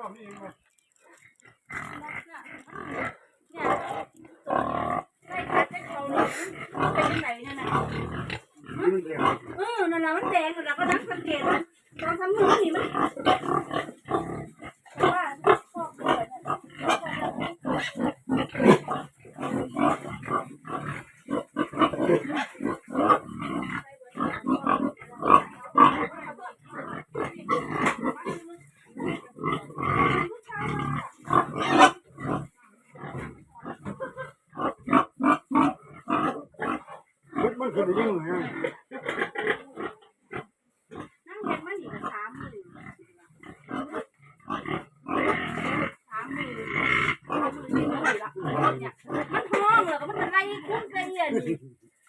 เอบนี่เองวใส่ขาใส่เขาเนี่ยมันเป็นยังไงนั่นน่ะนี่เดียวเออนั่นน่ะมันแดงแล้วก็นักสังเกตมันตอนทำมือนี่มันแต่ว่าชอบเปิดน่ะ มันมันคือยิ่งเลยนั่งเห็นมันอีกสามมือสามมือสามมือนี่มือละเนี่ยมันท้องเลยก็มันจะไล่คุ้มไปเรื่อยนี่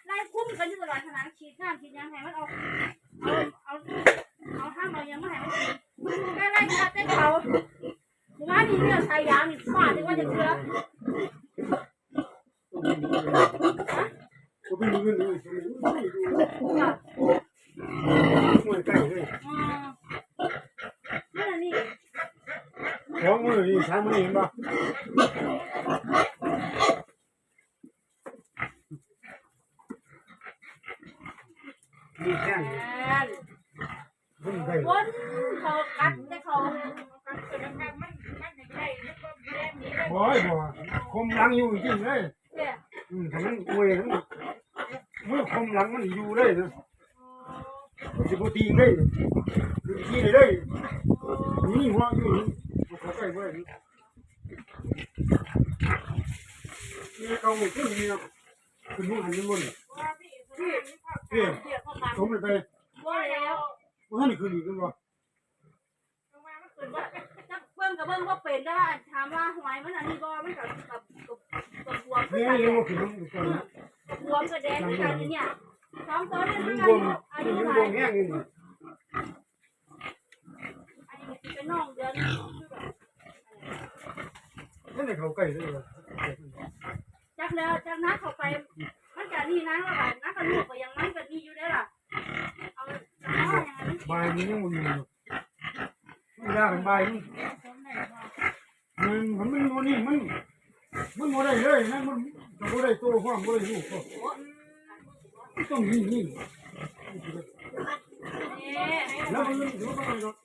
ไล่คุ้มกันอยู่ตลอดขนาดฉีดน้ำฉีดยางให้มันเอาเอาเอาเอาห้ามเอายังไม่ให้มันไล่ไล่ขาเต้นเขาหมู่บ้านนี้เนี่ยชายยางนี่ฟาดเลยว่าจะเชื่อก็เป็นเงินเลย มันใกล้เลยอ๋อนั่นน่ะนี่แถวมือนี่ช้างมือเห็นปะนี่แข้งนั่นมันใกล้วนเขากัดแต่เขาบ่อยบ่คมหลังอยู่จริงเลยเนี่ยอืมถ้ามันอวยมันมือ คมหลังมันอยู่เลยนะมันสิบตีเลยคือตีเลยเลยนี่หัวอยู่นี่มันเข้าไปเว้ยนี่เขาไม่ขึ้นนี่นะขึ้นหัวหันนี่มันพี่เอ๊ะเดี๋ยวเขามาสมเลยไปว่าแล้วว่านี่ขึ้นอีกกันวะจะเบิ่งกับเบิ่งว่าเป็นได้ถามว่าหวยมันอันนี้บ่มันกับกับกับกับบวมนี่กันยังว่าขึ้นมันอีกคนนะ บวมกับแดงกันเนี่ยสองตัวนี่มัมันนบวมอามันยุยังเท่าไงอยู่นี่อันนี้เป็นน้องเดือนนั่นเลยเขาใกล้เลยจักแล้วจากนั้นเขาไป มันจะนี่นะว่าแบบนั้นก็ลูกก็ยังมันก็มีอยู่ได้ล่ะเอาเอาอย่างนั้นใบมันยังมันอยู่มันยากใบมันมันมันมันนี่มันมันบ่ได้เลยนะมัน จะบ่ได้โตห้องบ่ได้ลูกต้องนี่นี่นี่แล้วมันเลยวมันไปหรอก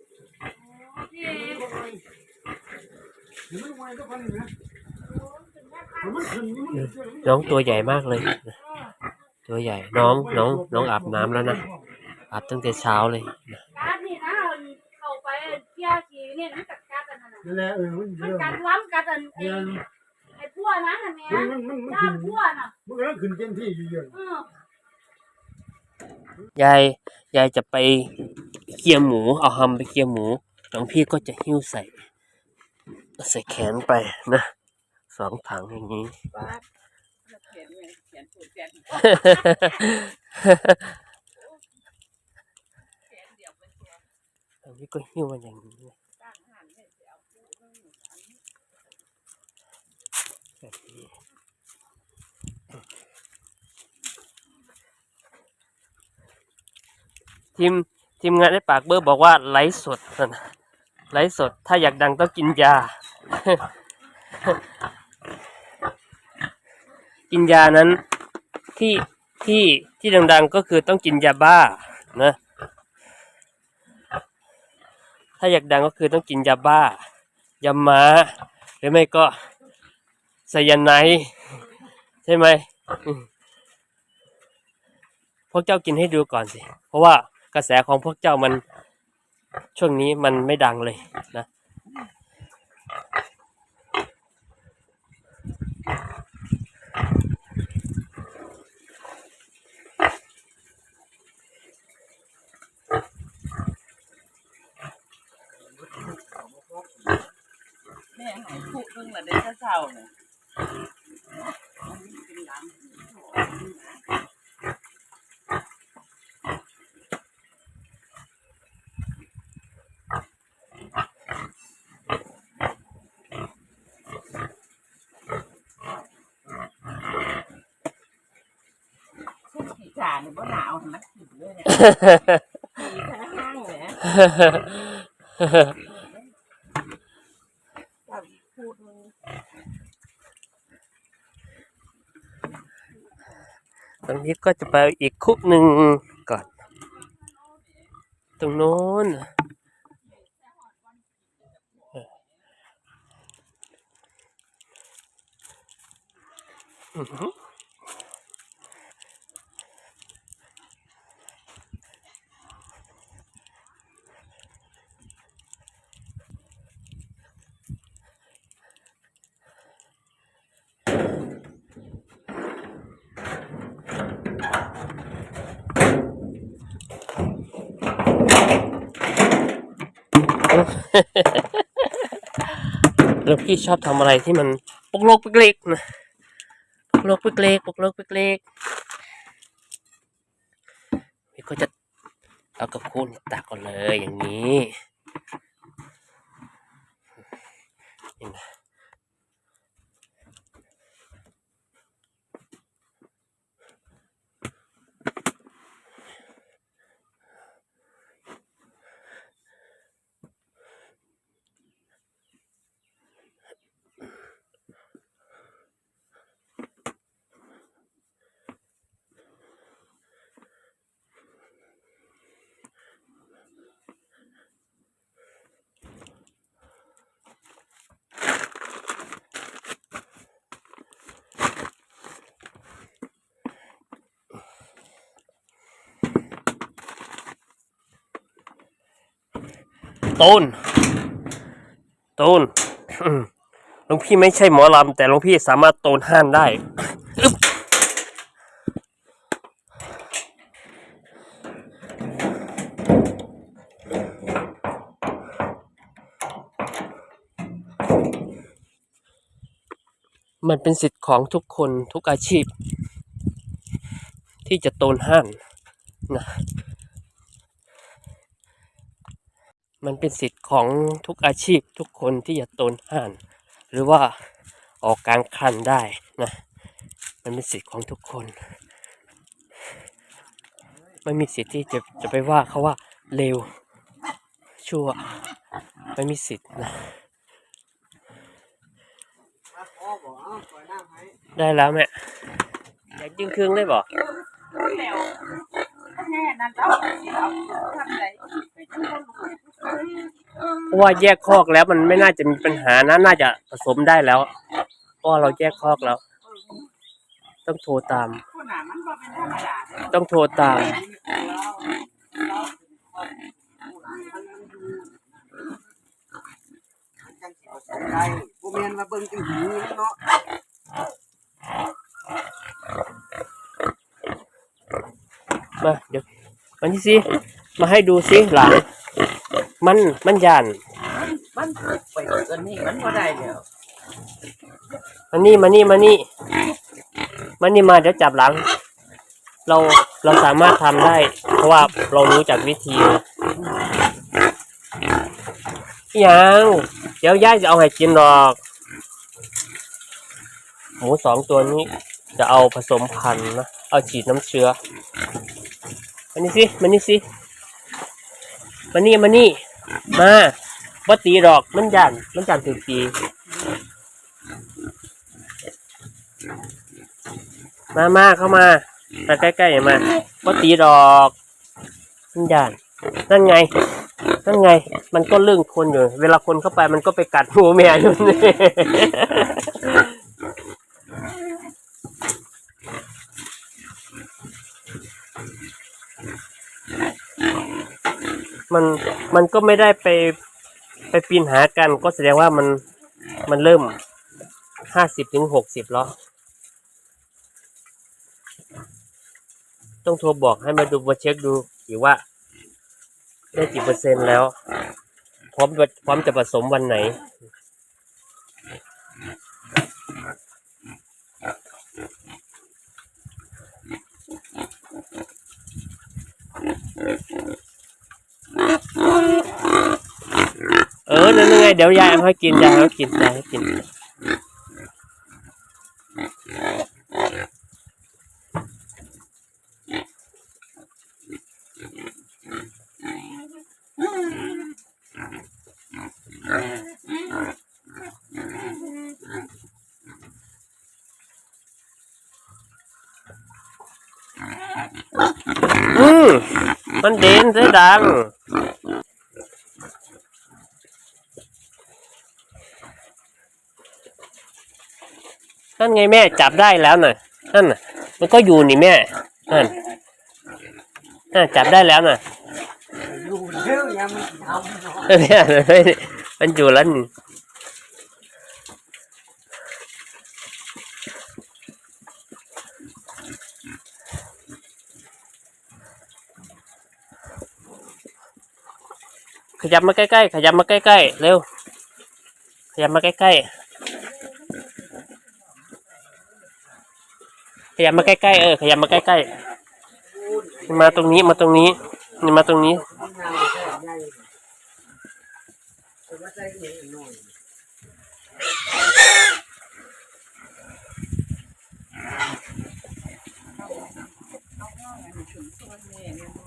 นี่เดี๋ยวมันไปเดี๋ยวมันไปก็พันนะเดี๋ยวมันขึ้นนี่มันเชื่อน้องตัวใหญ่มากเลย ตัวใหญ่ น้องน้องน้องอาบน้ำแล้วนะ อาบตั้งแต่เช้าเลยนี่นะเขาไปเที่ยวที่นี่นักการ์ดนั่นแหละเออมันมันเยอะกัดล้ำกัดอันไอ้เดี๋ย วไอ้พัวนั้นน่ะแม่มันมันมันด้าขึ้นนพัวน่ะมันกำลังขึ้นเต็มที่อยู่เยอะเออยายยายจะไปเคี่ยวหมู เอาหำไปเคี่ยวหมูน้องพี่ก็จะหิ้วใส่ ใส่แขนไปนะสองถังอย่างนี้ป้าเขียนไงเขียนถูกเขียนเขียนเดี๋ยวเป็นตัวน้องพี่ก็หิ้วมันอย่างนี้ ตั้งหันให้เดี๋ยวผู้นึงอันนี้ แบบนี้ ทีมทีมงานได้ปากเบอร์บอกว่าไลฟ์สดนะไลฟ์สด ถ้าอยากดังต้องกินยา กินยานั้นที่ที่ที่ดังๆก็คือต้องกินยาบ้านะ ถ้าอยากดังก็คือต้องกินยาบ้ายาม้าหรือไม่ก็ไซยาไนใช่ไหมอืมพวกเจ้ากินให้ดูก่อนสิ เพราะว่า กระแสของพวกเจ้ามันช่วงนี้มันไม่ดังเลยนะแม่หายผู้นึงเหมือนเดิมเศร้าเนี่ยอันนี้เป็นหลัง เนี่ยบ่หนาวเห็นไหมถึงเลยเนี่ยมีแค่ห้างเนี่ยแบบพูดมึงตรงนี้ก็จะไปอีกคุกหนึ่งก่อน ตรงโน้นอื้อ ล้วพี่ชอบทำอะไรที่มันปกโลกปิกเล็กนะปกโลกปิกเล็กปกโลกปิกเล็กพี่ก็จะเอากับคุณตักก่อนเลยอย่างนี้นี่นะ ตูนตูนหลวงพี่ไม่ใช่หมอลำแต่หลวงพี่สามารถโตนห้านได้มันเป็นสิทธิ์ของทุกคนทุกอาชีพ ที่จะโตนห้านนะ มันเป็นสิทธิ์ของทุกอาชีพทุกคนที่จะโตนห้าน หรือว่าออกกลารคันได้นะ มันเป็นสิทธิ์ของทุกคน ไม่มีสิทธิ์ที่จะจะไปว่าเขาว่าเลวชั่ว ไม่มีสิทธิ์นะได้แล้วแม่อยากยิงเครื่องได้บ่ แล้วแค่นั้นแล้วเอาทำไรไปจังคนรู้เพราะว่าแยกคอกแล้วมันไม่น่าจะมีปัญหานะน่าจะผสมได้แล้วเพราะว่าเราแยกคอกแล้ว ต้องโทรตามคนหนามันบ่เป็นธรรมดาเด้อต้องโทรตาม จังสิเอาสองได้บ่แม่นว่าเบิ่งจังหูเนาะ มาเดี๋ยวมันนี่สิมาให้ดูสิหลังมันมันยาน มันไปเกินนี่มันบ่ได้แล้วมานี่มานี่มานี่มานี่มาเดี๋ยวจับหลัง เราเราสามารถทำได้ เพราะว่าเรารู้จักวิธีนะยังเดี๋ยวย่าจะเอาให้กินหรอกหมูสองตัวนี้จะเอาผสมพันธุ์นะ เอาฉีดน้ำเชื้อมานี่สิมานี่สิมานี่มานี่ มาบ่ตีดอกมันยันมันยันถึงตีมามาเข้ามามาใกล้ๆมาบ่ตีดอกมันยันนั่นไงนั่นไง มันก็เรื่องคนอยู่ เวลาคนเข้าไปมันก็ไปกัดหัวแม่อยู่นี่ มันมันก็ไม่ได้ไปไปปีนหากันก็แสดงว่ามันมันเริ่มห้าสิบถึงหกสิบแล้วต้องโทรบอกให้มาดูมาเช็คดูอีกว่า ได้กี่เปอร์เซ็นต์แล้ว พร้อมพร้อมจะผสมวันไหน เดี๋ยวยายให้กินยายให้กินยายให้กิน อืมมันเด่นเสียดัง ไงแม่จับได้แล้วน่ะนั่นน่ะ มันก็อยู่นี่แม่นั่นน่ะจับได้แล้วน่ะอยู่เด้ยังมันทำเนาะเนี่ยมันอยู่แล้วนี่ขยับมาใกล้ๆ ขยับมาใกล้ๆ เร็ว ขยับมาใกล้ๆ ขยับมาใกล้ๆเออขยับมาใกล้ๆมาตรงนี้มาตรงนี้นี่มาตรงนี้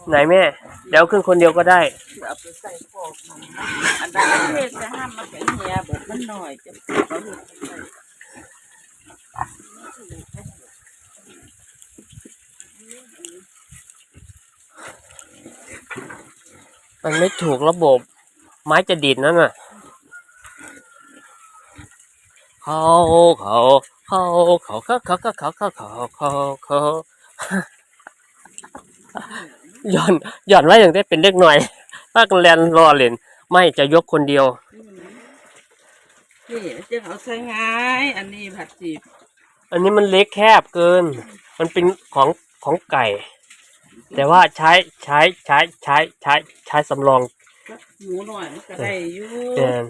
ไหนแม่ เดี๋ยวขึ้นคนเดียวก็ได้เอาไปใส่พอกมันอันใดเทศจะห้ามมาเป็นเฮียแบบมันหน่อยจะเอาลูกไปใส่ มันไม่ถูกระบบไม้จะดิดนั่นน่ะเขาเขาเขาเขาเขาเขาเขาเขาเขาเขาเขาเขาย้อนย้อนไว้อย่างได้เป็นเล็กหน่อยป้ากันแลนรอเล่นไม่จะยกคนเดียวนี่จะเอาใส่ง่ายอันนี้ผัดจีบอันนี้มันเล็กแคบเกิน มันเป็นของของไก่ แต่ว่าใช้ใช้ใช้ใช้ใช้ใช้สำรองหมูหน่อยมันก็ได้อยู่แทน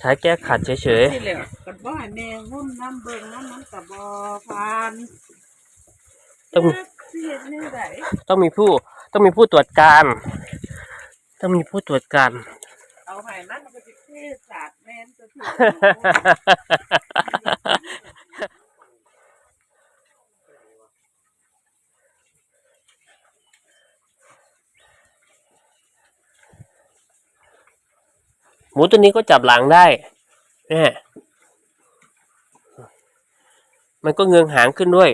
ใช้แก้ขัดเฉยที่เหลือกันบ่ให้แม่งุ่นน้ำเบิ่งน้ำมันกับ่พานๆต้องเสียดนี่ได้ต้องมีผู้ต้องมีผู้ตรวจการ ต้องมีผู้ตรวจการ เอาให้มันมันก็จะเทศาสตร์แม่นจะถูก ห มูตัวนี้ก็จับหลังได้นี่มันก็เงืองหางขึ้นด้วย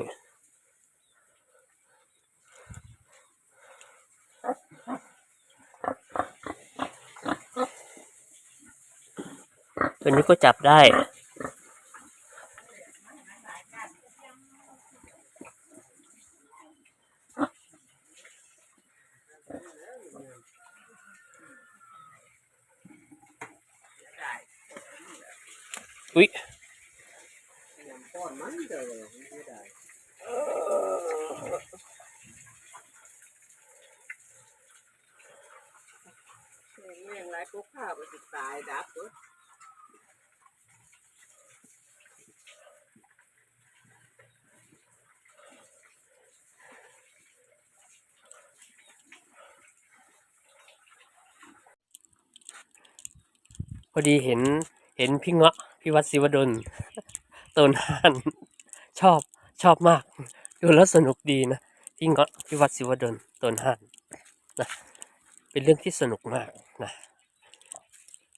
ตัวนี้ก็จับได้ อุ้ยแม่งไรกูข้าวไปติดตายดับตัวพอดีเห็นเห็นพี่เงาะ พี่วัดศิวดลต้นหานชอบชอบมากดูแล้วสนุกดีนะพี่เงาะพี่วัดศิวดลต้นหานนะเป็นเรื่องที่สนุกมากนะ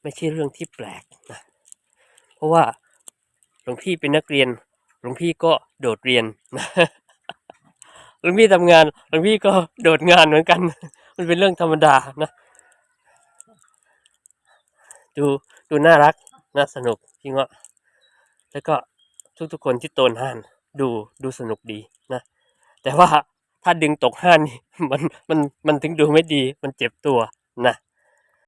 ไม่ใช่เรื่องที่แปลกนะเพราะว่าหลวงพี่เป็นนักเรียนหลวงพี่ก็โดดเรียนนะหลวงพี่ทำงานหลวงพี่ก็โดดงานเหมือนกัน มันเป็นเรื่องธรรมดานะ ดูดูน่ารัก น่าสนุกพี่เงาะแล้วก็ทุกๆคนที่โตนห้านดูดูสนุกดีนะ แต่ว่าถ้าดึงตกห้านนี่มันมันมันถึงดูไม่ดีมันเจ็บตัวนะ